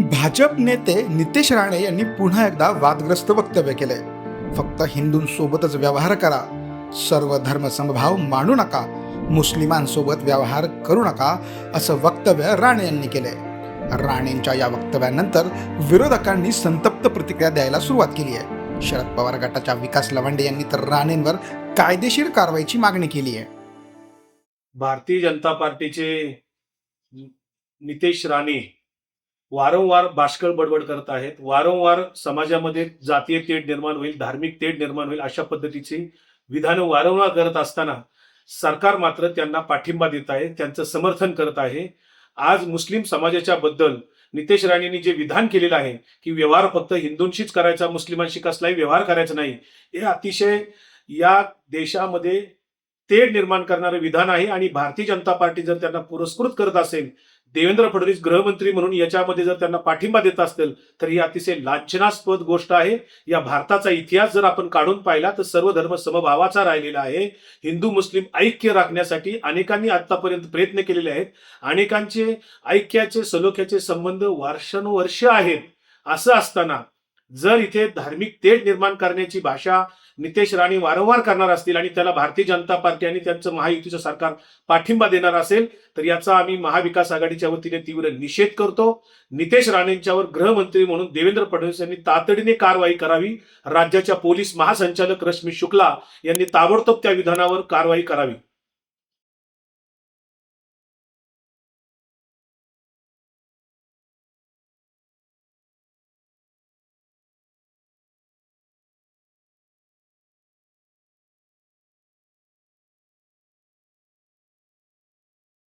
भाजप नेते नितेश राणे यांनी पुन्हा एकदा वादग्रस्त वक्तव्य केले फक्त हिंदूंसोबतच व्यवहार करा. सर्व धर्म समभाव मानू नका. मुस्लिमांसोबत व्यवहार करू नका असं वक्तव्य राणे यांनी केले राणेंच्या या वक्तव्यानंतर विरोधकांनी संतप्त प्रतिक्रिया द्यायला सुरुवात केली आहे. शरद पवार गटाच्या विकास लवांडे यांनी तर राणेंवर कायदेशीर कारवाईची मागणी केली आहे. भारतीय जनता पार्टीचे नितेश राणे वारंवार बाष्कळ बडबड करत आहेत. वारंवार समाजामध्ये जातीय तेढ निर्माण होईल धार्मिक तेढ निर्माण होईल अशा पद्धतीची विधानं वारंवार करत असताना सरकार मात्र त्यांना पाठिंबा देत आहे त्यांचं समर्थन करत आहे. आज मुस्लिम समाजाच्या बद्दल नितेश राणेंनी जे विधान केलेलं आहे की व्यवहार फक्त हिंदूंशीच करायचा मुस्लिमांशी कसलाही व्यवहार करायचा नाही हे अतिशय या देशामध्ये तेढ निर्माण करणारं विधान आहे. आणि भारतीय जनता पार्टी जर त्यांना पुरस्कृत करत असेल देवेंद्र फडणवीस गृहमंत्री म्हणून याच्यामध्ये जर त्यांना पाठिंबा देत असतील तर ही अतिशय लांछनास्पद गोष्ट आहे. या भारताचा इतिहास जर आपण काढून पाहिला तर सर्व धर्म समभावाचा राहिलेला आहे. हिंदू मुस्लिम ऐक्य राखण्यासाठी अनेकांनी आतापर्यंत प्रयत्न केलेले आहेत. अनेकांचे ऐक्याचे सलोख्याचे संबंध वर्षानुवर्ष आहेत. असं असताना जर इथे धार्मिक तेढ निर्माण करण्याची भाषा नितेश राणे वारंवार करणार असतील आणि त्याला भारतीय जनता पार्टी आणि त्यांचं महायुतीचं सरकार पाठिंबा देणार असेल तर याचा आम्ही महाविकास आघाडीच्या वतीने तीव्र निषेध करतो. नितेश राणेंच्यावर गृहमंत्री म्हणून देवेंद्र फडणवीस यांनी तातडीने कारवाई करावी. राज्याच्या पोलीस महासंचालक रश्मी शुक्ला यांनी ताबडतोब त्या विधानावर कारवाई करावी.